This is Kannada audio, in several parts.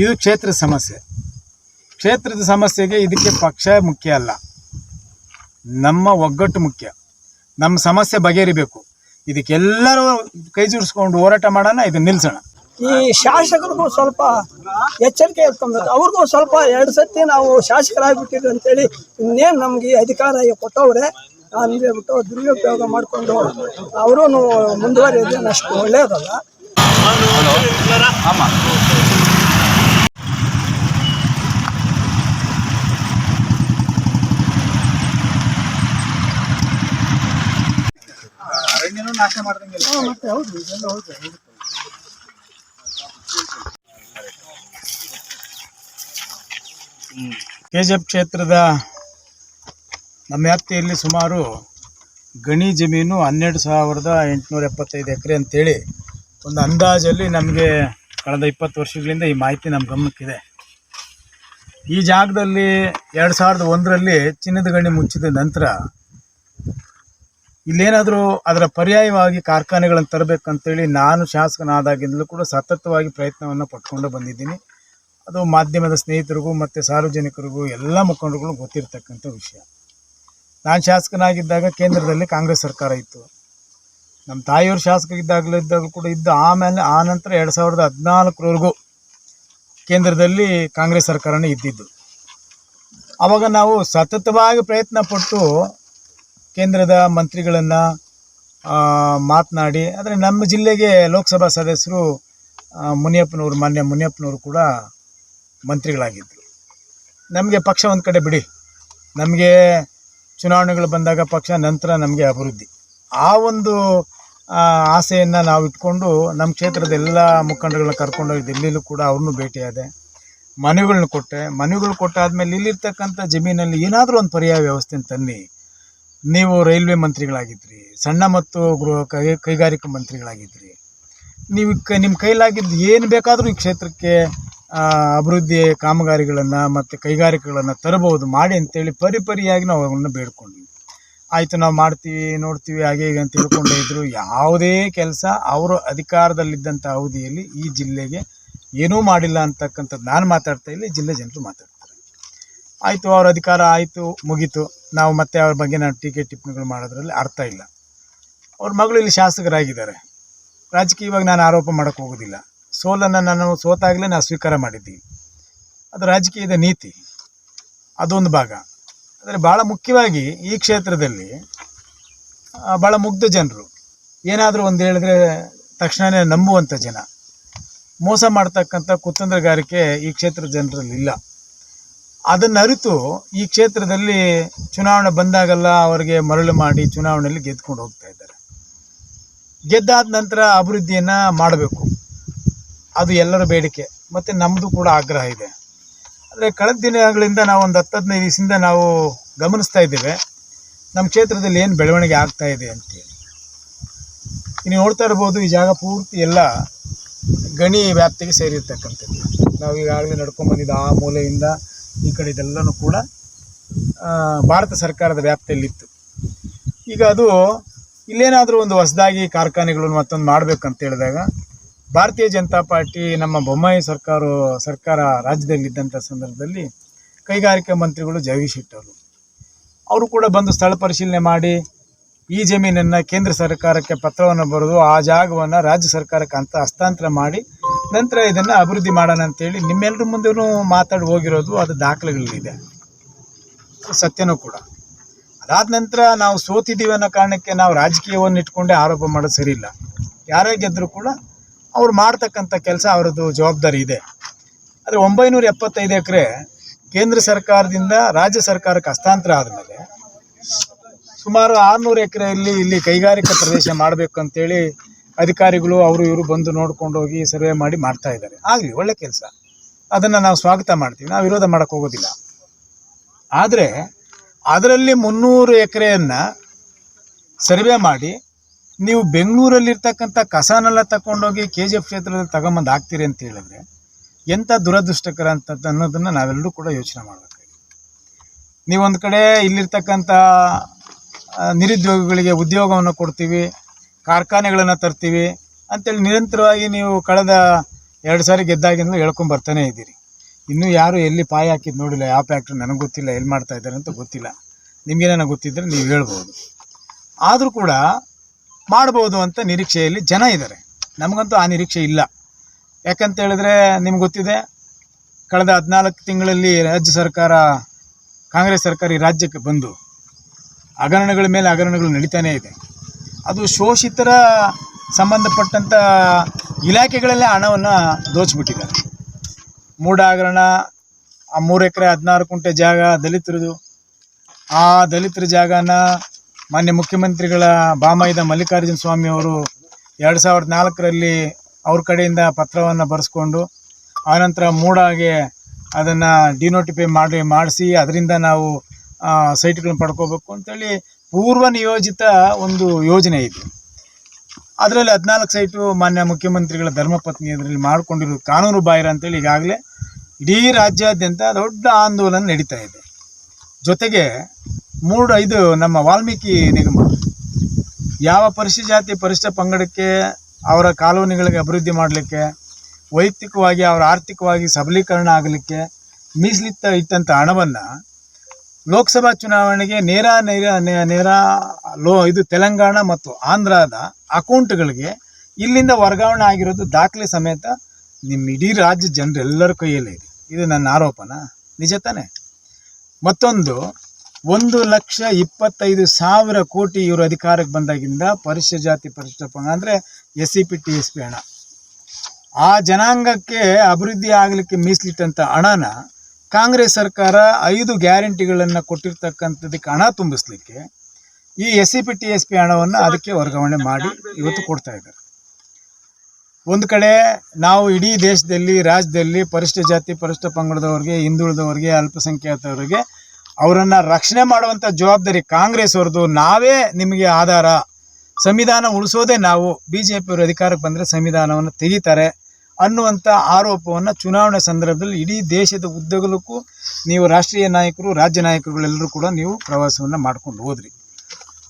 ಇದು ಕ್ಷೇತ್ರ ಸಮಸ್ಯೆ. ಕ್ಷೇತ್ರದ ಸಮಸ್ಯೆಗೆ ಇದಕ್ಕೆ ಪಕ್ಷ ಮುಖ್ಯ ಅಲ್ಲ. ನಮ್ಮ ಒಗ್ಗಟ್ಟು ಮುಖ್ಯ. ನಮ್ಮ ಸಮಸ್ಯೆ ಬಗೆಹರಿಬೇಕು. ಇದಕ್ಕೆಲ್ಲರೂ ಕೈ ಜೋಡಿಸ್ಕೊಂಡು ಹೋರಾಟ ಮಾಡೋಣ ಇದನ್ನ ನಿಲ್ಸೋಣ. ಈ ಶಾಸಕರಿಗೂ ಸ್ವಲ್ಪ ಎಚ್ಚರಿಕೆ ಎತ್ಕೊಬೇಕು ಅವ್ರಿಗೂ ಸ್ವಲ್ಪ ಎರಡು ಸತಿ ನಾವು ಶಾಸಕರಾಗ್ಬಿಟ್ಟಿದ್ವಿ ಅಂತೇಳಿ ಇನ್ನೇನು ನಮ್ಗೆ ಈ ಅಧಿಕಾರ ಕೊಟ್ಟವ್ರೆ ಅಂದ್ಬಿಟ್ಟು ದುರುಪಯೋಗ ಮಾಡಿಕೊಂಡು ಅವರು ಮುಂದುವರಿಯೋದೇನಷ್ಟು ಒಳ್ಳೆಯದಲ್ಲ ನಾಶ ಮತ್ತೆ ಹೌದು ಇದೆಲ್ಲ ಹೌದು ಕೆ ಜಿ ಎಫ್ ಕ್ಷೇತ್ರದ ನಮ್ಮ ವ್ಯಾಪ್ತಿಯಲ್ಲಿ ಸುಮಾರು ಗಣಿ ಜಮೀನು ಹನ್ನೆರಡು ಸಾವಿರದ ಎಂಟುನೂರ ಎಪ್ಪತ್ತೈದು ಎಕರೆ ಅಂತೇಳಿ ಒಂದು ಅಂದಾಜಲ್ಲಿ ನಮಗೆ ಕಳೆದ ಇಪ್ಪತ್ತು ವರ್ಷಗಳಿಂದ ಈ ಮಾಹಿತಿ ನಮ್ಮ ಗಮನಕ್ಕಿದೆ. ಈ ಜಾಗದಲ್ಲಿ ಎರಡು ಸಾವಿರದ ಒಂದರಲ್ಲಿ ಚಿನ್ನದ ಗಣಿ ಮುಚ್ಚಿದ ನಂತರ ಇಲ್ಲೇನಾದರೂ ಅದರ ಪರ್ಯಾಯವಾಗಿ ಕಾರ್ಖಾನೆಗಳನ್ನು ತರಬೇಕಂತೇಳಿ ನಾನು ಶಾಸಕನಾದಾಗಿಂದಲೂ ಕೂಡ ಸತತವಾಗಿ ಪ್ರಯತ್ನವನ್ನು ಪಟ್ಕೊಂಡು ಬಂದಿದ್ದೀನಿ. ಅದು ಮಾಧ್ಯಮದ ಸ್ನೇಹಿತರಿಗೂ ಮತ್ತು ಸಾರ್ವಜನಿಕರಿಗೂ ಎಲ್ಲ ಮುಖಂಡರುಗಳು ಗೊತ್ತಿರತಕ್ಕಂಥ ವಿಷಯ. ನಾನು ಶಾಸಕನಾಗಿದ್ದಾಗ ಕೇಂದ್ರದಲ್ಲಿ ಕಾಂಗ್ರೆಸ್ ಸರ್ಕಾರ ಇತ್ತು. ನಮ್ಮ ತಾಯಿಯವರು ಶಾಸಕರಿದ್ದಾಗಲೂ ಇದ್ದಾಗ ಕೂಡ ಇದ್ದು ಆಮೇಲೆ ಆ ನಂತರ ಎರಡು ಸಾವಿರದ ಹದಿನಾಲ್ಕರವರೆಗೂ ಕೇಂದ್ರದಲ್ಲಿ ಕಾಂಗ್ರೆಸ್ ಸರ್ಕಾರನೇ ಇದ್ದಿದ್ದು. ಆವಾಗ ನಾವು ಸತತವಾಗಿ ಪ್ರಯತ್ನ ಪಟ್ಟು ಕೇಂದ್ರದ ಮಂತ್ರಿಗಳನ್ನು ಮಾತನಾಡಿ, ಆದರೆ ನಮ್ಮ ಜಿಲ್ಲೆಗೆ ಲೋಕಸಭಾ ಸದಸ್ಯರು ಮುನಿಯಪ್ಪನವರು, ಮಾನ್ಯ ಮುನಿಯಪ್ಪನವರು ಕೂಡ ಮಂತ್ರಿಗಳಾಗಿದ್ದರು ನಮಗೆ ಪಕ್ಷ ಒಂದು ಕಡೆ ಬಿಡಿ. ನಮಗೆ ಚುನಾವಣೆಗಳು ಬಂದಾಗ ಪಕ್ಷ, ನಂತರ ನಮಗೆ ಅಭಿವೃದ್ಧಿ. ಆ ಒಂದು ಆಸೆಯನ್ನು ನಾವು ಇಟ್ಕೊಂಡು ನಮ್ಮ ಕ್ಷೇತ್ರದ ಎಲ್ಲ ಮುಖಂಡಗಳನ್ನ ಕರ್ಕೊಂಡೋಗಿ ದಿಲ್ಲಿಲೂ ಕೂಡ ಅವ್ರನ್ನೂ ಭೇಟಿಯಾದೆ. ಮನವಿಗಳನ್ನ ಕೊಟ್ಟೆ. ಮನೆಗಳು ಕೊಟ್ಟಾದ್ಮೇಲೆ ಇಲ್ಲಿರ್ತಕ್ಕಂಥ ಜಮೀನಲ್ಲಿ ಏನಾದರೂ ಒಂದು ಪರ್ಯಾಯ ವ್ಯವಸ್ಥೆನ ತನ್ನಿ. ನೀವು ರೈಲ್ವೆ ಮಂತ್ರಿಗಳಾಗಿದ್ರಿ, ಸಣ್ಣ ಮತ್ತು ಗೃಹ ಕೈಗಾರಿಕಾ ಮಂತ್ರಿಗಳಾಗಿದ್ರಿ. ನೀವು ಕ, ನಿಮ್ಮ ಕೈಲಾಗಿದ್ದು ಏನು ಬೇಕಾದರೂ ಈ ಕ್ಷೇತ್ರಕ್ಕೆ ಅಭಿವೃದ್ಧಿ ಕಾಮಗಾರಿಗಳನ್ನು ಮತ್ತು ಕೈಗಾರಿಕೆಗಳನ್ನು ತರಬಹುದು ಮಾಡಿ ಅಂತೇಳಿ ಪರಿಪರಿಯಾಗಿ ನಾವು ಅವನ್ನ ಬೇಡ್ಕೊಂಡ್ವಿ. ಆಯಿತು, ನಾವು ಮಾಡ್ತೀವಿ, ನೋಡ್ತೀವಿ, ಹಾಗೆ ಹೀಗೆ ಅಂತ ಇದ್ದರು ಯಾವುದೇ ಕೆಲಸ ಅವರು ಅಧಿಕಾರದಲ್ಲಿದ್ದಂಥ ಅವಧಿಯಲ್ಲಿ ಈ ಜಿಲ್ಲೆಗೆ ಏನೂ ಮಾಡಿಲ್ಲ ಅಂತಕ್ಕಂಥದ್ದು ನಾನು ಮಾತಾಡ್ತಾ ಇಲ್ಲ ಜಿಲ್ಲೆ ಜನರು ಮಾತಾಡ್ತಾರೆ. ಆಯಿತು, ಅವ್ರ ಅಧಿಕಾರ ಆಯಿತು, ಮುಗೀತು. ನಾವು ಮತ್ತೆ ಅವ್ರ ಬಗ್ಗೆ ನಾವು ಟೀಕೆ ಟಿಪ್ಪಣಿಗಳು ಮಾಡೋದ್ರಲ್ಲಿ ಅರ್ಥ ಇಲ್ಲ. ಅವ್ರ ಮಗಳು ಇಲ್ಲಿ ಶಾಸಕರಾಗಿದ್ದಾರೆ. ರಾಜಕೀಯವಾಗಿ ನಾನು ಆರೋಪ ಮಾಡೋಕ್ಕೆ ಹೋಗೋದಿಲ್ಲ. ಸೋಲನ್ನು ನಾನು ಸೋತಾಗಲೇ ನಾನು ಸ್ವೀಕಾರ ಮಾಡಿದ್ದೀವಿ. ಅದು ರಾಜಕೀಯದ ನೀತಿ. ಅದೊಂದು ಭಾಗ. ಆದರೆ ಭಾಳ ಮುಖ್ಯವಾಗಿ ಈ ಕ್ಷೇತ್ರದಲ್ಲಿ ಭಾಳ ಮುಗ್ಧ ಜನರು. ಏನಾದರೂ ಒಂದು ಹೇಳಿದ್ರೆ ತಕ್ಷಣವೇ ನಂಬುವಂಥ ಜನ. ಮೋಸ ಮಾಡ್ತಕ್ಕಂಥ ಕುತಂತ್ರಗಾರಿಕೆ ಈ ಕ್ಷೇತ್ರದ ಜನರಲ್ಲಿ ಇಲ್ಲ. ಅದನ್ನು ಅರಿತು ಈ ಕ್ಷೇತ್ರದಲ್ಲಿ ಚುನಾವಣೆ ಬಂದಾಗೆಲ್ಲ ಅವರಿಗೆ ಮರಳು ಮಾಡಿ ಚುನಾವಣೆಯಲ್ಲಿ ಗೆದ್ಕೊಂಡು ಹೋಗ್ತಾ ಇದ್ದಾರೆ. ಗೆದ್ದಾದ ನಂತರ ಅಭಿವೃದ್ಧಿಯನ್ನು ಮಾಡಬೇಕು. ಅದು ಎಲ್ಲರ ಬೇಡಿಕೆ. ಮತ್ತು ನಮ್ಮದು ಕೂಡ ಆಗ್ರಹ ಇದೆ. ಆದರೆ ಕಳೆದ ದಿನಗಳಿಂದ ನಾವು ಒಂದು ಹತ್ತು ಹದಿನೈದು ದಿವಸದಿಂದ ನಾವು ಗಮನಿಸ್ತಾ ಇದ್ದೇವೆ. ನಮ್ಮ ಕ್ಷೇತ್ರದಲ್ಲಿ ಏನು ಬೆಳವಣಿಗೆ ಆಗ್ತಾ ಇದೆ ಅಂತೇಳಿ. ನೀವು ನೋಡ್ತಾ ಇರ್ಬೋದು, ಈ ಜಾಗ ಪೂರ್ತಿ ಎಲ್ಲ ಗಣಿ ವ್ಯಾಪ್ತಿಗೆ ಸೇರಿರ್ತಕ್ಕಂಥದ್ದು. ನಾವು ಈಗಾಗಲೇ ನಡ್ಕೊಂಡ್ಬಂದಿದ್ದು ಆ ಮೂಲೆಯಿಂದ ಈ ಕಡೆ ಇದೆಲ್ಲನೂ ಕೂಡ ಭಾರತ ಸರ್ಕಾರದ ವ್ಯಾಪ್ತಿಯಲ್ಲಿತ್ತು. ಈಗ ಅದು ಇಲ್ಲೇನಾದರೂ ಒಂದು ಹೊಸದಾಗಿ ಕಾರ್ಖಾನೆಗಳನ್ನು ಮತ್ತೊಂದು ಮಾಡಬೇಕಂತ ಹೇಳಿದಾಗ, ಭಾರತೀಯ ಜನತಾ ಪಾರ್ಟಿ ನಮ್ಮ ಬೊಮ್ಮಾಯಿ ಸರ್ಕಾರ ಸರ್ಕಾರ ರಾಜ್ಯದಲ್ಲಿದ್ದಂಥ ಸಂದರ್ಭದಲ್ಲಿ ಕೈಗಾರಿಕಾ ಮಂತ್ರಿಗಳು ಜಗದೀಶ್ ಶೆಟ್ಟರ್ ಅವರು. ಅವರು ಕೂಡ ಬಂದು ಸ್ಥಳ ಪರಿಶೀಲನೆ ಮಾಡಿ, ಈ ಜಮೀನನ್ನು ಕೇಂದ್ರ ಸರ್ಕಾರಕ್ಕೆ ಪತ್ರವನ್ನು ಬರೆದು ಆ ಜಾಗವನ್ನು ರಾಜ್ಯ ಸರ್ಕಾರಕ್ಕೆ ಅಂತ ಹಸ್ತಾಂತರ ಮಾಡಿ ನಂತರ ಇದನ್ನು ಅಭಿವೃದ್ಧಿ ಮಾಡೋಣ ಅಂತೇಳಿ ನಿಮ್ಮೆಲ್ಲರ ಮುಂದೆನೂ ಮಾತಾಡಿ ಹೋಗಿರೋದು ಅದು ದಾಖಲೆಗಳಲ್ಲಿದೆ. ಸತ್ಯನೂ ಕೂಡ. ಅದಾದ ನಂತರ ನಾವು ಸೋತಿದ್ದೀವಿ ಅನ್ನೋ ಕಾರಣಕ್ಕೆ ನಾವು ರಾಜಕೀಯವನ್ನು ಇಟ್ಕೊಂಡೇ ಆರೋಪ ಮಾಡೋದು ಸರಿ ಇಲ್ಲ. ಯಾರೇ ಗೆದ್ದರೂ ಕೂಡ ಅವ್ರು ಮಾಡ್ತಕ್ಕಂಥ ಕೆಲಸ ಅವರದ್ದು ಜವಾಬ್ದಾರಿ ಇದೆ. ಆದರೆ ಒಂಬೈನೂರ ಎಪ್ಪತ್ತೈದು ಎಕರೆ ಕೇಂದ್ರ ಸರ್ಕಾರದಿಂದ ರಾಜ್ಯ ಸರ್ಕಾರಕ್ಕೆ ಹಸ್ತಾಂತರ ಆದಮೇಲೆ ಸುಮಾರು ಆರುನೂರು ಎಕರೆಯಲ್ಲಿ ಇಲ್ಲಿ ಕೈಗಾರಿಕಾ ಪ್ರದೇಶ ಮಾಡಬೇಕು ಅಂತೇಳಿ ಅಧಿಕಾರಿಗಳು, ಅವರು, ಇವರು ಬಂದು ನೋಡ್ಕೊಂಡು ಹೋಗಿ ಸರ್ವೆ ಮಾಡಿ ಮಾಡ್ತಾ ಇದ್ದಾರೆ. ಆಗಲಿ, ಒಳ್ಳೆ ಕೆಲಸ. ಅದನ್ನು ನಾವು ಸ್ವಾಗತ ಮಾಡ್ತೀವಿ. ನಾವು ವಿರೋಧ ಮಾಡೋಕ್ಕೆ ಹೋಗೋದಿಲ್ಲ. ಆದರೆ, ಅದರಲ್ಲಿ ಮುನ್ನೂರು ಎಕರೆಯನ್ನು ಸರ್ವೆ ಮಾಡಿ, ನೀವು ಬೆಂಗಳೂರಲ್ಲಿರ್ತಕ್ಕಂಥ ಕಸನೆಲ್ಲ ತಗೊಂಡೋಗಿ ಕೆ ಜಿ ಎಫ್ ಕ್ಷೇತ್ರದಲ್ಲಿ ತಗೊಂಬಂದು ಹಾಕ್ತೀರಿ ಅಂತ ಹೇಳಿದ್ರೆ, ಎಂಥ ದುರದೃಷ್ಟಕರ ಅಂತದ್ದು ಅನ್ನೋದನ್ನು ನಾವೆಲ್ಲರೂ ಕೂಡ ಯೋಚನೆ ಮಾಡಬೇಕು ನೀವೊಂದು ಕಡೆ ಇಲ್ಲಿರ್ತಕ್ಕಂಥ ನಿರುದ್ಯೋಗಿಗಳಿಗೆ ಉದ್ಯೋಗವನ್ನು ಕೊಡ್ತೀವಿ. ಕಾರ್ಖಾನೆಗಳನ್ನು ತರ್ತೀವಿ ಅಂತೇಳಿ ನಿರಂತರವಾಗಿ ನೀವು ಕಳೆದ ಎರಡು ಸಾರಿ ಗೆದ್ದಾಗಿಂದಲೂ ಹೇಳ್ಕೊಂಡು ಬರ್ತಾನೆ ಇದ್ದೀರಿ. ಇನ್ನೂ ಯಾರು ಎಲ್ಲಿ ಪಾಯ ಹಾಕಿದ್ದು ನೋಡಿಲ್ಲ, ಯಾವ ಫ್ಯಾಕ್ಟ್ರಿ ನನಗೆ ಗೊತ್ತಿಲ್ಲ, ಎಲ್ಲಿ ಮಾಡ್ತಾ ಇದ್ದಾರೆ ಅಂತ ಗೊತ್ತಿಲ್ಲ. ನಿಮಗೇನೋ ಗೊತ್ತಿದ್ದರೆ ನೀವು ಹೇಳ್ಬೋದು. ಆದರೂ ಕೂಡ ಮಾಡ್ಬೋದು ಅಂತ ನಿರೀಕ್ಷೆಯಲ್ಲಿ ಜನ ಇದ್ದಾರೆ. ನಮಗಂತೂ ಆ ನಿರೀಕ್ಷೆ ಇಲ್ಲ. ಯಾಕಂತ ಹೇಳಿದ್ರೆ ನಿಮ್ಗೆ ಗೊತ್ತಿದೆ, ಕಳೆದ ಹದಿನಾಲ್ಕು ತಿಂಗಳಲ್ಲಿ ರಾಜ್ಯ ಸರ್ಕಾರ, ಕಾಂಗ್ರೆಸ್ ಸರ್ಕಾರ ರಾಜ್ಯಕ್ಕೆ ಬಂದು ಹಗರಣಗಳ ಮೇಲೆ ಹಗರಣಗಳು ನಡೀತಾನೇ ಇದೆ. ಅದು ಶೋಷಿತರ ಸಂಬಂಧಪಟ್ಟಂಥ ಇಲಾಖೆಗಳಲ್ಲೇ ಹಣವನ್ನು ದೋಚಿಬಿಟ್ಟಿದ್ದಾರೆ. ಮೂಡಾಗರಣ, ಆ ಮೂರು ಎಕರೆ ಹದಿನಾರು ಕುಂಟೆ ಜಾಗ ದಲಿತರದು. ಆ ದಲಿತರ ಜಾಗನ ಮಾನ್ಯ ಮುಖ್ಯಮಂತ್ರಿಗಳ ಬಾಮೈದ ಮಲ್ಲಿಕಾರ್ಜುನ ಸ್ವಾಮಿ ಅವರು ಎರಡು ಸಾವಿರದ ನಾಲ್ಕರಲ್ಲಿ ಅವ್ರ ಕಡೆಯಿಂದ ಪತ್ರವನ್ನು ಬರೆಸ್ಕೊಂಡು ಆನಂತರ ಮೂಡಾಗೆ ಅದನ್ನು ಡಿನೋಟಿಫೈ ಮಾಡಿ, ಮಾಡಿಸಿ, ಅದರಿಂದ ನಾವು ಸೈಟ್ಗಳನ್ನ ಪಡ್ಕೋಬೇಕು ಅಂತೇಳಿ ಪೂರ್ವ ನಿಯೋಜಿತ ಒಂದು ಯೋಜನೆ ಇದೆ. ಅದರಲ್ಲಿ ಹದಿನಾಲ್ಕು ಸೈಟು ಮಾನ್ಯ ಮುಖ್ಯಮಂತ್ರಿಗಳ ಧರ್ಮಪತ್ನಿ ಅದರಲ್ಲಿ ಮಾಡ್ಕೊಂಡಿರೋ ಕಾನೂನು ಬಾಹಿರ ಅಂತೇಳಿ ಈಗಾಗಲೇ ಇಡೀ ರಾಜ್ಯಾದ್ಯಂತ ದೊಡ್ಡ ಆಂದೋಲನ ನಡೀತಾ ಇದೆ. ಜೊತೆಗೆ ಮೂರು ಇದು ನಮ್ಮ ವಾಲ್ಮೀಕಿ ನಿಗಮ, ಯಾವ ಪರಿಶಿಷ್ಟ ಜಾತಿ ಪರಿಶಿಷ್ಟ ಪಂಗಡಕ್ಕೆ ಅವರ ಕಾಲೋನಿಗಳಿಗೆ ಅಭಿವೃದ್ಧಿ ಮಾಡಲಿಕ್ಕೆ, ವೈಯಕ್ತಿಕವಾಗಿ ಅವರ ಆರ್ಥಿಕವಾಗಿ ಸಬಲೀಕರಣ ಆಗಲಿಕ್ಕೆ ಮೀಸಲಿತ್ತ ಇಟ್ಟಂಥ ಹಣವನ್ನು ಲೋಕಸಭಾ ಚುನಾವಣೆಗೆ ನೇರ ನೇರ ನೇರ ಲೋ, ಇದು ತೆಲಂಗಾಣ ಮತ್ತು ಆಂಧ್ರದ ಅಕೌಂಟ್ಗಳಿಗೆ ಇಲ್ಲಿಂದ ವರ್ಗಾವಣೆ ಆಗಿರೋದು ದಾಖಲೆ ಸಮೇತ ನಿಮ್ಮ ಇಡೀ ರಾಜ್ಯ ಜನರೆಲ್ಲರ ಕೈಯಲ್ಲೇ ಇದೆ. ಇದು ನನ್ನ ಆರೋಪನ? ನಿಜ ತಾನೆ? ಮತ್ತೊಂದು, ಒಂದು ಲಕ್ಷ ಇಪ್ಪತ್ತೈದು ಸಾವಿರ ಕೋಟಿ ಇವರು ಅಧಿಕಾರಕ್ಕೆ ಬಂದಾಗಿಂದ ಪರಿಶಿಷ್ಟ ಜಾತಿ ಪರಿಶಿಷ್ಟ ಪಂಗ ಅಂದರೆ S C P T S P ಹಣ. ಆ ಜನಾಂಗಕ್ಕೆ ಅಭಿವೃದ್ಧಿ ಆಗಲಿಕ್ಕೆ ಮೀಸಲಿಟ್ಟಂಥ ಹಣನ ಕಾಂಗ್ರೆಸ್ ಸರ್ಕಾರ ಐದು ಗ್ಯಾರಂಟಿಗಳನ್ನು ಕೊಟ್ಟಿರ್ತಕ್ಕಂಥದ್ದಕ್ಕೆ ಹಣ ತುಂಬಿಸ್ಲಿಕ್ಕೆ ಈ S C P, T S P ಹಣವನ್ನು ಅದಕ್ಕೆ ವರ್ಗಾವಣೆ ಮಾಡಿ ಇವತ್ತು ಕೊಡ್ತಾ ಇದ್ದಾರೆ. ಒಂದು ಕಡೆ ನಾವು ಇಡೀ ದೇಶದಲ್ಲಿ, ರಾಜ್ಯದಲ್ಲಿ ಪರಿಷ್ಠ ಜಾತಿ, ಪರಿಷ್ಠ ಪಂಗಡದವ್ರಿಗೆ, ಹಿಂದುಳಿದವ್ರಿಗೆ ಅಲ್ಪಸಂಖ್ಯಾತವರಿಗೆ ಅವರನ್ನು ರಕ್ಷಣೆ ಮಾಡುವಂಥ ಜವಾಬ್ದಾರಿ ಕಾಂಗ್ರೆಸ್ ಅವ್ರದ್ದು ನಾವೇ ನಿಮಗೆ ಆಧಾರ, ಸಂವಿಧಾನ ಉಳಿಸೋದೇ ನಾವು. ಬಿ ಜೆ ಪಿಯವರು ಅಧಿಕಾರಕ್ಕೆ ಬಂದರೆ ಸಂವಿಧಾನವನ್ನು ತೆಗಿತಾರೆ. ಅನ್ನುವಂಥ ಆರೋಪವನ್ನು ಚುನಾವಣೆ ಸಂದರ್ಭದಲ್ಲಿ ಇಡೀ ದೇಶದ ಉದ್ದಗಲಕ್ಕೂ ನೀವು ರಾಷ್ಟ್ರೀಯ ನಾಯಕರು, ರಾಜ್ಯ ನಾಯಕರುಗಳೆಲ್ಲರೂ ಕೂಡ ನೀವು ಪ್ರವಾಸವನ್ನು ಮಾಡ್ಕೊಂಡು ಹೋದ್ರಿ.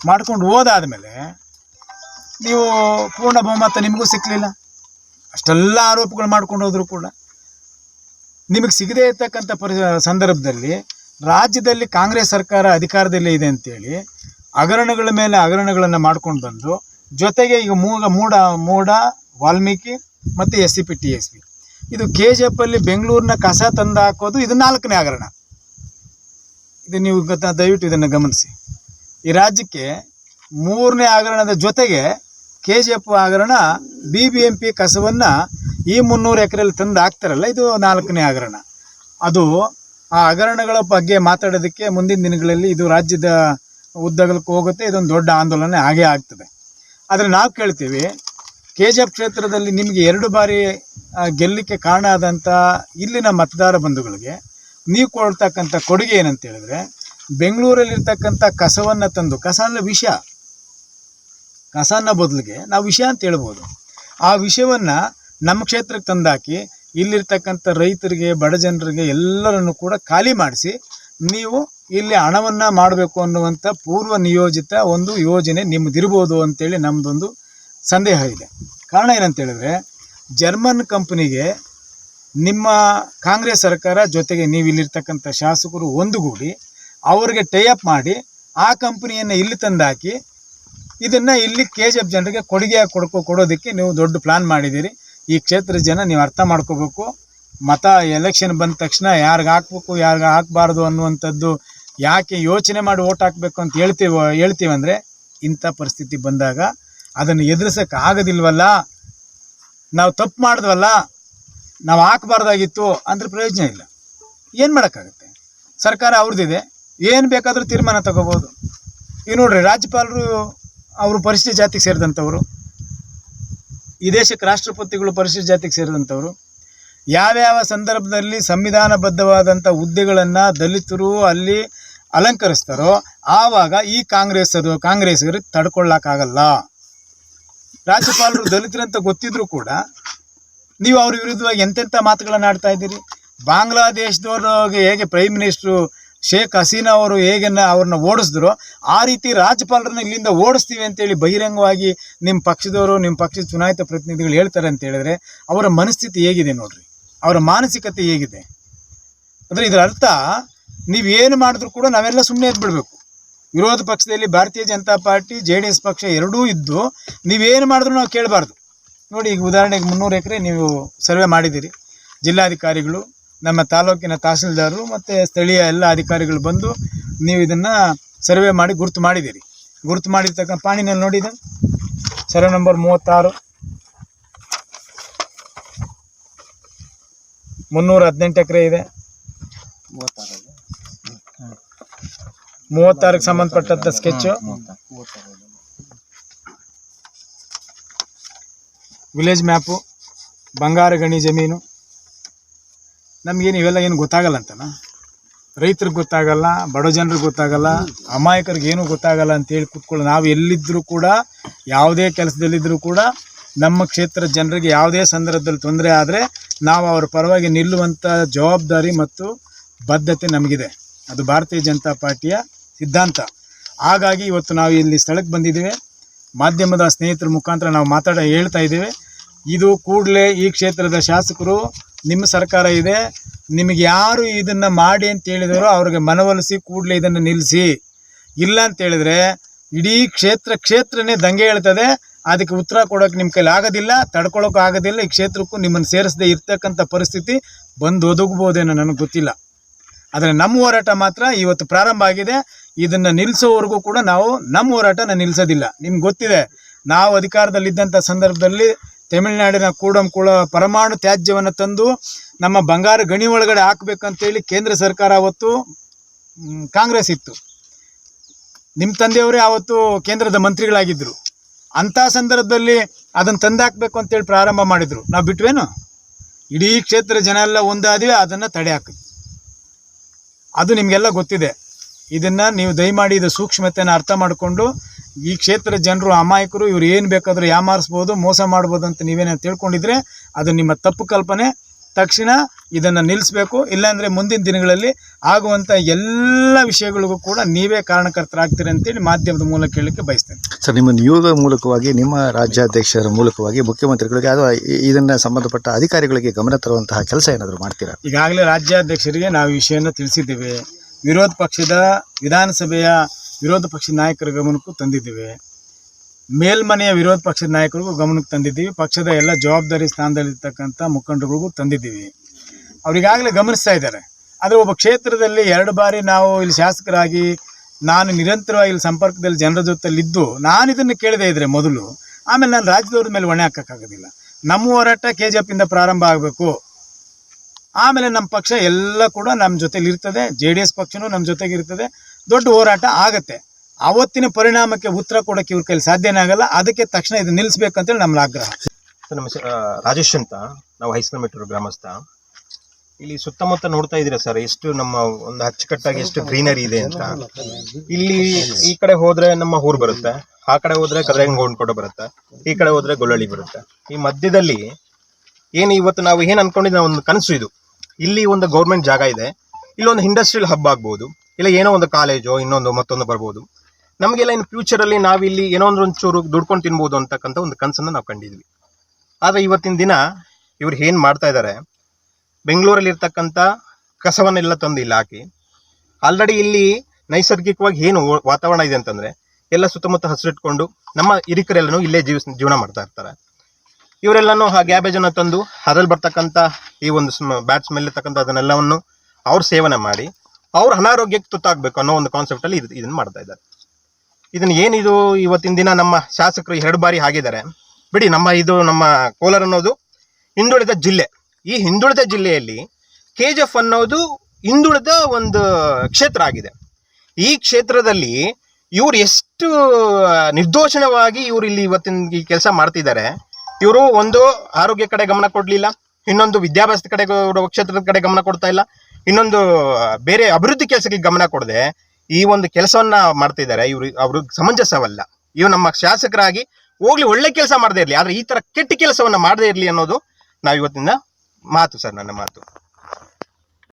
ಮಾಡ್ಕೊಂಡು ಹೋದಾದ್ಮೇಲೆ ನೀವು ಪೂರ್ಣ ಬಹುಮತ ನಿಮಗೂ ಸಿಕ್ಕಲಿಲ್ಲ ಅಷ್ಟೆಲ್ಲ ಆರೋಪಗಳು ಮಾಡ್ಕೊಂಡು ಹೋದರೂ ಕೂಡ. ನಿಮಗೆ ಸಿಗದೇ ಇರ್ತಕ್ಕಂಥ ಪರಿ, ಸಂದರ್ಭದಲ್ಲಿ ರಾಜ್ಯದಲ್ಲಿ ಕಾಂಗ್ರೆಸ್ ಸರ್ಕಾರ ಅಧಿಕಾರದಲ್ಲಿ ಇದೆ ಅಂತೇಳಿ ಹಗರಣಗಳ ಮೇಲೆ ಹಗರಣಗಳನ್ನು ಮಾಡ್ಕೊಂಡು ಬಂದು ಜೊತೆಗೆ ಈಗ ಮೂಗ, ಮೂಡ ಮೂಡ ವಾಲ್ಮೀಕಿ ಮತ್ತು S C P T S P ಇದು ಕೆ ಜಿ ಎಫಲ್ಲಿ ಬೆಂಗಳೂರಿನ ಕಸ ತಂದು ಹಾಕೋದು ಇದು ನಾಲ್ಕನೇ ಹಗರಣ. ಇದು ನೀವು ದಯವಿಟ್ಟು ಇದನ್ನು ಗಮನಿಸಿ. ಈ ರಾಜ್ಯಕ್ಕೆ ಮೂರನೇ ಹಗರಣದ ಜೊತೆಗೆ ಕೆ ಜಿ ಎಫ್ ಹಗರಣ ಬಿ ಬಿ ಎಂ ಪಿ ಕಸವನ್ನು ಈ ಮುನ್ನೂರು ಎಕರೆಯಲ್ಲಿ ತಂದು ಹಾಕ್ತಾರಲ್ಲ, ಇದು ನಾಲ್ಕನೇ ಹಗರಣ. ಅದು ಆ ಹಗರಣಗಳ ಬಗ್ಗೆ ಮಾತಾಡೋದಕ್ಕೆ ಮುಂದಿನ ದಿನಗಳಲ್ಲಿ ಇದು ರಾಜ್ಯದ ಉದ್ದಗಲಕ್ಕೆ ಹೋಗುತ್ತೆ, ಇದೊಂದು ದೊಡ್ಡ ಆಂದೋಲನ ಹಾಗೇ ಆಗ್ತದೆ. ಆದರೆ ನಾವು ಕೇಳ್ತೀವಿ ಕೆ ಜಿ ಎಫ್ ಕ್ಷೇತ್ರದಲ್ಲಿ ನಿಮಗೆ ಎರಡು ಬಾರಿ ಗೆಲ್ಲಿಕ್ಕೆ ಕಾರಣ ಆದಂಥ ಇಲ್ಲಿನ ಮತದಾರ ಬಂಧುಗಳಿಗೆ ನೀವು ಕೊಡ್ತಕ್ಕಂಥ ಕೊಡುಗೆ ಏನಂತ ಹೇಳಿದ್ರೆ, ಬೆಂಗಳೂರಲ್ಲಿರ್ತಕ್ಕಂಥ ಕಸವನ್ನು ತಂದು, ಕಸ ಅಂದರೆ ವಿಷ, ಕಸನ ಬದಲಿಗೆ ನಾವು ವಿಷಯ ಅಂತ ಹೇಳ್ಬೋದು. ಆ ವಿಷಯವನ್ನು ನಮ್ಮ ಕ್ಷೇತ್ರಕ್ಕೆ ತಂದಾಕಿ, ಇಲ್ಲಿರ್ತಕ್ಕಂಥ ರೈತರಿಗೆ, ಬಡ ಜನರಿಗೆ ಎಲ್ಲರನ್ನು ಕೂಡ ಖಾಲಿ ಮಾಡಿಸಿ, ನೀವು ಇಲ್ಲಿ ಹಣವನ್ನು ಮಾಡಬೇಕು ಅನ್ನುವಂಥ ಪೂರ್ವ ನಿಯೋಜಿತ ಒಂದು ಯೋಜನೆ ನಿಮ್ಮದಿರ್ಬೋದು ಅಂತೇಳಿ ನಮ್ಮದೊಂದು ಸಂದೇಹ ಇದೆ. ಕಾರಣ ಏನಂತ ಹೇಳಿದ್ರೆ, ಜರ್ಮನ್ ಕಂಪನಿಗೆ ನಿಮ್ಮ ಕಾಂಗ್ರೆಸ್ ಸರ್ಕಾರ ಜೊತೆಗೆ ನೀವು ಇಲ್ಲಿರ್ತಕ್ಕಂಥ ಶಾಸಕರು ಒಂದುಗೂಡಿ ಅವರಿಗೆ ಟೈಅಪ್ ಮಾಡಿ ಆ ಕಂಪನಿಯನ್ನು ಇಲ್ಲಿ ತಂದಾಕಿ ಇದನ್ನು ಇಲ್ಲಿ ಕೆ ಜಿ ಎಫ್ ಜನರಿಗೆ ಕೊಡುಗೆ ಕೊಡ್ಕೊ, ಕೊಡೋದಕ್ಕೆ ನೀವು ದೊಡ್ಡ ಪ್ಲಾನ್ ಮಾಡಿದ್ದೀರಿ. ಈ ಕ್ಷೇತ್ರದ ಜನ ನೀವು ಅರ್ಥ ಮಾಡ್ಕೋಬೇಕು. ಮತ ಎಲೆಕ್ಷನ್ ಬಂದ ತಕ್ಷಣ ಯಾರಿಗೆ ಹಾಕ್ಬೇಕು, ಯಾರಿಗೆ ಹಾಕಬಾರ್ದು ಅನ್ನುವಂಥದ್ದು ಯಾಕೆ ಯೋಚನೆ ಮಾಡಿ ಓಟ್ ಹಾಕಬೇಕು ಅಂತ ಹೇಳ್ತೀವಿ, ಹೇಳ್ತೀವಂದರೆ ಇಂಥ ಪರಿಸ್ಥಿತಿ ಬಂದಾಗ ಅದನ್ನು ಎದುರಿಸೋಕೆ ಆಗೋದಿಲ್ವಲ್ಲ? ನಾವು ತಪ್ಪು ಮಾಡಿದ್ವಲ್ಲ? ನಾವು ಹಾಕಬಾರ್ದಾಗಿತ್ತು ಅಂದ್ರೆ ಪ್ರಯೋಜನ ಇಲ್ಲ. ಏನು ಮಾಡೋಕ್ಕಾಗುತ್ತೆ? ಸರ್ಕಾರ ಅವ್ರದ್ದಿದೆ. ಏನು ಬೇಕಾದರೂ ತೀರ್ಮಾನ ತಗೋಬೋದು. ಈಗ ನೋಡ್ರಿ, ರಾಜ್ಯಪಾಲರು ಅವರು ಪರಿಶಿಷ್ಟ ಜಾತಿಗೆ ಸೇರಿದಂಥವ್ರು, ಈ ದೇಶಕ್ಕೆ ರಾಷ್ಟ್ರಪತಿಗಳು ಪರಿಶಿಷ್ಟ ಜಾತಿಗೆ ಸೇರಿದಂಥವ್ರು, ಯಾವ್ಯಾವ ಸಂದರ್ಭದಲ್ಲಿ ಸಂವಿಧಾನಬದ್ಧವಾದಂಥ ಹುದ್ದೆಗಳನ್ನು ದಲಿತರು ಅಲ್ಲಿ ಅಲಂಕರಿಸ್ತಾರೋ ಆವಾಗ ಈ ಕಾಂಗ್ರೆಸ್ ಅದು ಕಾಂಗ್ರೆಸ್ಗರಿಗೆ ತಡ್ಕೊಳ್ಳೋಕ್ಕಾಗಲ್ಲ ರಾಜ್ಯಪಾಲರು ದಲಿತರಂತ ಗೊತ್ತಿದ್ರು ಕೂಡ ನೀವು ಅವ್ರ ವಿರುದ್ಧವಾಗಿ ಎಂತೆಂಥ ಮಾತುಗಳನ್ನು ಆಡ್ತಾ ಇದ್ದೀರಿ? ಬಾಂಗ್ಲಾದೇಶದವ್ರಿಗೆ ಹೇಗೆ ಪ್ರೈಮ್ ಮಿನಿಸ್ಟ್ರು ಶೇಖ್ ಹಸೀನಾ ಅವರು ಹೇಗೆ ಅವ್ರನ್ನ ಓಡಿಸಿದ್ರು, ಆ ರೀತಿ ರಾಜ್ಯಪಾಲರನ್ನ ಇಲ್ಲಿಂದ ಓಡಿಸ್ತೀವಿ ಅಂತೇಳಿ ಬಹಿರಂಗವಾಗಿ ನಿಮ್ಮ ಪಕ್ಷದವರು ನಿಮ್ಮ ಪಕ್ಷದ ಚುನಾಯಿತ ಪ್ರತಿನಿಧಿಗಳು ಹೇಳ್ತಾರೆ ಅಂತ ಹೇಳಿದ್ರೆ ಅವರ ಮನಸ್ಥಿತಿ ಹೇಗಿದೆ ನೋಡ್ರಿ? ಅವರ ಮಾನಸಿಕತೆ ಹೇಗಿದೆ? ಅಂದರೆ ಇದರ ಅರ್ಥ, ನೀವು ಏನು ಮಾಡಿದ್ರು ಕೂಡ ನಾವೆಲ್ಲ ಸುಮ್ಮನೆ ಎದ್ಬಿಡ್ಬೇಕು ವಿರೋಧ ಪಕ್ಷದಲ್ಲಿ Bharatiya Janata Party J D S ಪಕ್ಷ ಎರಡೂ ಇದ್ದು ನೀವೇನು ಮಾಡಿದ್ರು ನಾವು ಕೇಳಬಾರ್ದು. ನೋಡಿ, ಈಗ ಉದಾಹರಣೆಗೆ ಮುನ್ನೂರು ಎಕರೆ ನೀವು ಸರ್ವೆ ಮಾಡಿದ್ದೀರಿ. ಜಿಲ್ಲಾಧಿಕಾರಿಗಳು, ನಮ್ಮ ತಾಲೂಕಿನ ತಹಸೀಲ್ದಾರರು ಮತ್ತು ಸ್ಥಳೀಯ ಎಲ್ಲ ಅಧಿಕಾರಿಗಳು ಬಂದು ನೀವು ಇದನ್ನು ಸರ್ವೆ ಮಾಡಿ ಗುರುತು ಮಾಡಿದ್ದೀರಿ. ಗುರುತು ಮಾಡಿರ್ತಕ್ಕಂಥ ಪಾಣಿನಲ್ಲಿ ನೋಡಿದ ಸರ್ವೆ ನಂಬರ್ ಮೂವತ್ತಾರು. ಮುನ್ನೂರ ಹದಿನೆಂಟು ಎಕರೆ ಇದೆ. ಮೂವತ್ತಾರಕ್ಕೆ ಸಂಬಂಧಪಟ್ಟಂತ ಸ್ಕೆಚ್ ವಿಲೇಜ್ ಮ್ಯಾಪು ಬಂಗಾರ ಗಣಿ ಜಮೀನು. ನಮಗೇನು ಇವೆಲ್ಲ ಏನು ಗೊತ್ತಾಗಲ್ಲ ಅಂತನಾ? ರೈತರಿಗೆ ಗೊತ್ತಾಗಲ್ಲ ಬಡ ಜನರಿಗೆ ಗೊತ್ತಾಗಲ್ಲ ಅಮಾಯಕರಿಗೆ ಏನೂ ಗೊತ್ತಾಗಲ್ಲ ಅಂತೇಳಿ ಕೂತ್ಕೊಳ್ಳೋ ನಾವು ಎಲ್ಲಿದ್ದರೂ ಕೂಡ ಯಾವುದೇ ಕೆಲಸದಲ್ಲಿದ್ದರೂ ಕೂಡ ನಮ್ಮ ಕ್ಷೇತ್ರದ ಜನರಿಗೆ ಯಾವುದೇ ಸಂದರ್ಭದಲ್ಲಿ ತೊಂದರೆ ಆದರೆ ನಾವು ಅವರ ಪರವಾಗಿ ನಿಲ್ಲುವಂಥ ಜವಾಬ್ದಾರಿ ಮತ್ತು ಬದ್ಧತೆ ನಮಗಿದೆ. ಅದು ಭಾರತೀಯ ಜನತಾ ಪಾರ್ಟಿಯ ಸಿದ್ಧಾಂತ. ಹಾಗಾಗಿ ಇವತ್ತು ನಾವು ಇಲ್ಲಿ ಸ್ಥಳಕ್ಕೆ ಬಂದಿದ್ದೇವೆ. ಮಾಧ್ಯಮದ ಸ್ನೇಹಿತರ ಮುಖಾಂತರ ನಾವು ಮಾತಾಡ ಹೇಳ್ತಾ ಇದ್ದೇವೆ. ಇದು ಕೂಡಲೇ ಈ ಕ್ಷೇತ್ರದ ಶಾಸಕರು, ನಿಮ್ಮ ಸರ್ಕಾರ ಇದೆ. ನಿಮಗೆ ಯಾರು ಇದನ್ನು ಮಾಡಿ ಅಂತ ಹೇಳಿದರೋ ಅವ್ರಿಗೆ ಮನವೊಲಿಸಿ ಕೂಡಲೇ ಇದನ್ನು ನಿಲ್ಲಿಸಿ ಇಲ್ಲ ಅಂತ ಹೇಳಿದ್ರೆ ಇಡೀ ಕ್ಷೇತ್ರ ಕ್ಷೇತ್ರನೇ ದಂಗೆ ಹೇಳ್ತದೆ. ಅದಕ್ಕೆ ಉತ್ತರ ಕೊಡೋಕೆ ನಿಮ್ಮ ಕೈಲಿ ಆಗೋದಿಲ್ಲ ತಡ್ಕೊಳ್ಳೋಕೆ ಆಗೋದಿಲ್ಲ. ಈ ಕ್ಷೇತ್ರಕ್ಕೂ ನಿಮ್ಮನ್ನು ಸೇರಿಸದೆ ಇರ್ತಕ್ಕಂಥ ಪರಿಸ್ಥಿತಿ ಬಂದು ಒದಗಬಹುದೇನೋ ನನಗೆ ಗೊತ್ತಿಲ್ಲ. ಆದರೆ ನಮ್ಮ ಹೋರಾಟ ಮಾತ್ರ ಇವತ್ತು ಪ್ರಾರಂಭ ಆಗಿದೆ. ಇದನ್ನು ನಿಲ್ಲಿಸೋವರೆಗೂ ಕೂಡ ನಾವು ನಮ್ಮ ಹೋರಾಟನ ನಿಲ್ಲಿಸೋದಿಲ್ಲ ನಿಮ್ಗೆ ಗೊತ್ತಿದೆ, ನಾವು ಅಧಿಕಾರದಲ್ಲಿದ್ದಂಥ ಸಂದರ್ಭದಲ್ಲಿ ತಮಿಳುನಾಡಿನ ಕೂಡಂ ಕೂಡ ಪರಮಾಣು ತ್ಯಾಜ್ಯವನ್ನು ತಂದು ನಮ್ಮ ಬಂಗಾರ ಗಣಿ ಒಳಗಡೆ ಹಾಕಬೇಕಂತೇಳಿ ಕೇಂದ್ರ ಸರ್ಕಾರ ಅವತ್ತು ಕಾಂಗ್ರೆಸ್ ಇತ್ತು. ನಿಮ್ಮ ತಂದೆಯವರೇ ಆವತ್ತು ಕೇಂದ್ರದ ಮಂತ್ರಿಗಳಾಗಿದ್ದರು ಅಂಥ ಸಂದರ್ಭದಲ್ಲಿ ಅದನ್ನು ತಂದಾಕಬೇಕು ಅಂತೇಳಿ ಪ್ರಾರಂಭ ಮಾಡಿದರು. ನಾವು ಬಿಟ್ವೇನು? ಇಡೀ ಕ್ಷೇತ್ರ ಜನ ಎಲ್ಲ ಒಂದಾದ್ವಿ, ಅದನ್ನು ತಡೆ ಹಾಕಿದ್ವಿ ಅದು ನಿಮಗೆಲ್ಲ ಗೊತ್ತಿದೆ. ಇದನ್ನು ನೀವು ದಯಮಾಡಿ ಇದು ಸೂಕ್ಷ್ಮತೆಯನ್ನು ಅರ್ಥ ಮಾಡಿಕೊಂಡು ಈ ಕ್ಷೇತ್ರದ ಜನರು ಅಮಾಯಕರು ಇವ್ರು ಏನು ಬೇಕಾದರೂ ಯಾಮಾರಿಸ್ಬೋದು ಮೋಸ ಮಾಡ್ಬೋದು ಅಂತ ನೀವೇನೋ ತಿಳ್ಕೊಂಡಿದ್ರೆ ಅದು ನಿಮ್ಮ ತಪ್ಪು ಕಲ್ಪನೆ. ತಕ್ಷಣ ಇದನ್ನು ನಿಲ್ಲಿಸಬೇಕು ಇಲ್ಲಾಂದರೆ ಮುಂದಿನ ದಿನಗಳಲ್ಲಿ ಆಗುವಂಥ ಎಲ್ಲ ವಿಷಯಗಳಿಗೂ ಕೂಡ ನೀವೇ ಕಾರಣಕರ್ತರಾಗ್ತೀರಿ ಅಂತೇಳಿ ಮಾಧ್ಯಮದ ಮೂಲಕ ಕೇಳಲಿಕ್ಕೆ ಬಯಸ್ತೇನೆ. ಸರ್ ನಿಮ್ಮ ನಿಯೋಗ ಮೂಲಕವಾಗಿ ನಿಮ್ಮ ರಾಜ್ಯಾಧ್ಯಕ್ಷರ ಮೂಲಕವಾಗಿ ಮುಖ್ಯಮಂತ್ರಿಗಳಿಗೆ ಅಥವಾ ಇದನ್ನು ಇದನ್ನ ಸಂಬಂಧಪಟ್ಟ ಅಧಿಕಾರಿಗಳಿಗೆ ಗಮನ ತರುವಂತಹ ಕೆಲಸ ಏನಾದರೂ ಮಾಡ್ತೀರಾ? ಈಗಾಗಲೇ ರಾಜ್ಯಾಧ್ಯಕ್ಷರಿಗೆ ನಾವು ಈ ವಿಷಯನ ತಿಳಿಸಿದ್ದೇವೆ. ವಿರೋಧ ಪಕ್ಷದ ವಿಧಾನಸಭೆಯ ವಿರೋಧ ಪಕ್ಷದ ನಾಯಕರ ಗಮನಕ್ಕೂ ತಂದಿದ್ದೀವಿ. ಮೇಲ್ಮನೆಯ ವಿರೋಧ ಪಕ್ಷದ ನಾಯಕರಿಗೂ ಗಮನಕ್ಕೆ ತಂದಿದ್ದೀವಿ. ಪಕ್ಷದ ಎಲ್ಲ ಜವಾಬ್ದಾರಿ ಸ್ಥಾನದಲ್ಲಿರ್ತಕ್ಕಂಥ ಮುಖಂಡರಿಗೂ ತಂದಿದ್ದೀವಿ. ಅವರಿಗಾಗಲೇ ಗಮನಿಸ್ತಾ ಇದ್ದಾರೆ. ಆದರೆ ಒಬ್ಬ ಕ್ಷೇತ್ರದಲ್ಲಿ ಎರಡು ಬಾರಿ ನಾವು ಇಲ್ಲಿ ಶಾಸಕರಾಗಿ ನಾನು ನಿರಂತರವಾಗಿ ಇಲ್ಲಿ ಸಂಪರ್ಕದಲ್ಲಿ ಜನರ ಜೊತೆಲಿದ್ದು ನಾನು ಇದನ್ನು ಕೇಳದೇ ಇದ್ದರೆ ಮೊದಲು. ಆಮೇಲೆ ನಾನು ರಾಜ್ಯದವ್ರ ಮೇಲೆ ಹೊಣೆ ಹಾಕೋಕ್ಕಾಗೋದಿಲ್ಲ. ನಮ್ಮ ಹೋರಾಟ ಕೆ ಜಿ ಎಫ್ಪಿಂದ ಪ್ರಾರಂಭ ಆಗಬೇಕು. ಆಮೇಲೆ ನಮ್ಮ ಪಕ್ಷ ಎಲ್ಲ ಕೂಡ ನಮ್ಮ ಜೊತೆಲಿ ಇರ್ತದೆ ಜೆ ಡಿ ನಮ್ಮ ಜೊತೆಗೆ ಇರ್ತದೆ, ದೊಡ್ಡ ಹೋರಾಟ ಆಗತ್ತೆ. ಅವತ್ತಿನ ಪರಿಣಾಮಕ್ಕೆ ಉತ್ತರ ಕೊಡೋಕ್ಕೆ ಇವ್ರ ಕೈಲಿ ಸಾಧ್ಯನೇ ಆಗಲ್ಲ, ಅದಕ್ಕೆ ತಕ್ಷಣ ಇದು ನಿಲ್ಲಿಸ್ಬೇಕಂತೇಳಿ ನಮ್ಮ ಆಗ್ರಹ. ನಮ್ಮ ರಾಜೇಶ್ ಅಂತ, ನಾವು ಹೈಸ್ಕಲ್ಮೆಟ್ರು ಗ್ರಾಮಸ್ಥ. ಇಲ್ಲಿ ಸುತ್ತಮುತ್ತ ನೋಡ್ತಾ ಇದ್ದೀರಾ ಸರ್, ಎಷ್ಟು ನಮ್ಮ ಒಂದು ಅಚ್ಚುಕಟ್ಟಾಗಿ ಎಷ್ಟು ಗ್ರೀನರಿ ಇದೆ ಅಂತ. ಇಲ್ಲಿ ಈ ಕಡೆ ಹೋದ್ರೆ ನಮ್ಮ ಊರು ಬರುತ್ತೆ, ಆ ಕಡೆ ಹೋದ್ರೆ ಕದ್ರಂಗೊಂಡ್ಕೊಡ ಬರುತ್ತೆ, ಈ ಕಡೆ ಹೋದ್ರೆ ಗೊಲ್ಲಳ್ಳಿ ಬರುತ್ತೆ. ಈ ಮಧ್ಯದಲ್ಲಿ ಏನು ಇವತ್ತು ನಾವು ಏನು ಅನ್ಕೊಂಡಿದ್ದ ಒಂದು ಕನಸು ಇದು. ಇಲ್ಲಿ ಒಂದು ಗೌರ್ಮೆಂಟ್ ಜಾಗ ಇದೆ. ಇಲ್ಲೊಂದು ಇಂಡಸ್ಟ್ರಿಯಲ್ ಹಬ್ ಆಗ್ಬೋದು. ಇಲ್ಲ ಏನೋ ಒಂದು ಕಾಲೇಜು ಇನ್ನೊಂದು ಮತ್ತೊಂದು ಬರ್ಬೋದು. ನಮಗೆಲ್ಲ ಇನ್ನು ಫ್ಯೂಚರಲ್ಲಿ ನಾವಿಲ್ಲಿ ಏನೋ ಒಂದು ಒಂಚೂರು ದುಡ್ಕೊಂಡು ತಿನ್ಬೋದು ಅಂತಕ್ಕಂಥ ಒಂದು ಕನಸನ್ನು ನಾವು ಕಂಡಿದ್ವಿ. ಆದರೆ ಇವತ್ತಿನ ದಿನ ಇವ್ರು ಏನು ಮಾಡ್ತಾ ಇದ್ದಾರೆ ಬೆಂಗಳೂರಲ್ಲಿ ಇರ್ತಕ್ಕಂಥ ಕಸವನ್ನೆಲ್ಲ ತಂದು ಇಲ್ಲಿ ಹಾಕಿ ಆಲ್ರೆಡಿ ಇಲ್ಲಿ ನೈಸರ್ಗಿಕವಾಗಿ ಏನು ವಾತಾವರಣ ಇದೆ ಅಂತಂದ್ರೆ, ಎಲ್ಲ ಸುತ್ತಮುತ್ತ ಹಸಿರಿಟ್ಕೊಂಡು ನಮ್ಮ ಹಿರಿಕರೆಲ್ಲನೂ ಇಲ್ಲೇ ಜೀವಿಸ್, ಜೀವನ ಮಾಡ್ತಾ ಇರ್ತಾರೆ. ಇವರೆಲ್ಲನೂ ಆ ಗ್ಯಾಬೇಜನ್ನು ತಂದು ಅದ್ರಲ್ಲಿ ಬರ್ತಕ್ಕಂಥ ಈ ಒಂದು ಬ್ಯಾಟ್ ಸ್ಮೆಲ್ ಇರ್ತಕ್ಕಂಥ ಅದನ್ನೆಲ್ಲವನ್ನು ಅವ್ರು ಸೇವನೆ ಮಾಡಿ, ಅವ್ರ ಅನಾರೋಗ್ಯಕ್ಕೆ ತುತ್ತಾಗಬೇಕು ಅನ್ನೋ ಒಂದು ಕಾನ್ಸೆಪ್ಟಲ್ಲಿ ಇದು ಇದನ್ನು ಮಾಡ್ತಾ ಇದ್ದಾರೆ. ಇದನ್ನ ಏನಿದು, ಇವತ್ತಿನ ದಿನ ನಮ್ಮ ಶಾಸಕರು ಎರಡು ಬಾರಿ ಆಗಿದ್ದಾರೆ ಬಿಡಿ, ನಮ್ಮ ಇದು, ನಮ್ಮ ಕೋಲಾರ ಅನ್ನೋದು ಹಿಂದುಳಿದ ಜಿಲ್ಲೆ. ಈ ಹಿಂದುಳಿದ ಜಿಲ್ಲೆಯಲ್ಲಿ ಕೆ ಜಿ ಎಫ್ ಅನ್ನೋದು ಹಿಂದುಳಿದ ಒಂದು ಕ್ಷೇತ್ರ ಆಗಿದೆ. ಈ ಕ್ಷೇತ್ರದಲ್ಲಿ ಇವರು ಎಷ್ಟು ನಿರ್ದೋಷಣವಾಗಿ ಇವರು ಇಲ್ಲಿ ಇವತ್ತಿನ ಈ ಕೆಲಸ ಮಾಡ್ತಿದ್ದಾರೆ ಇವರು ಒಂದು ಆರೋಗ್ಯ ಕಡೆ ಗಮನ ಕೊಡಲಿಲ್ಲ, ಇನ್ನೊಂದು ವಿದ್ಯಾಭ್ಯಾಸದ ಕಡೆ ಕ್ಷೇತ್ರದ ಕಡೆ ಗಮನ ಕೊಡ್ತಾ ಇಲ್ಲ, ಇನ್ನೊಂದು ಬೇರೆ ಅಭಿವೃದ್ಧಿ ಕೆಲಸಕ್ಕೆ ಗಮನ ಕೊಡದೆ ಈ ಒಂದು ಕೆಲಸವನ್ನ ಮಾಡ್ತಿದ್ದಾರೆ ಇವರು, ಅವರು ಸಮಂಜಸವಲ್ಲ. ಇವು ನಮ್ಮ ಶಾಸಕರಾಗಿ ಹೋಗ್ಲಿ, ಒಳ್ಳೆ ಕೆಲಸ ಮಾಡದೇ ಇರಲಿ, ಆದ್ರೆ ಈ ತರ ಕೆಟ್ಟ ಕೆಲಸವನ್ನ ಮಾಡದೇ ಇರಲಿ ಅನ್ನೋದು ನಾವು ಇವತ್ತಿನ ಮಾತು ಸರ್, ನನ್ನ ಮಾತು.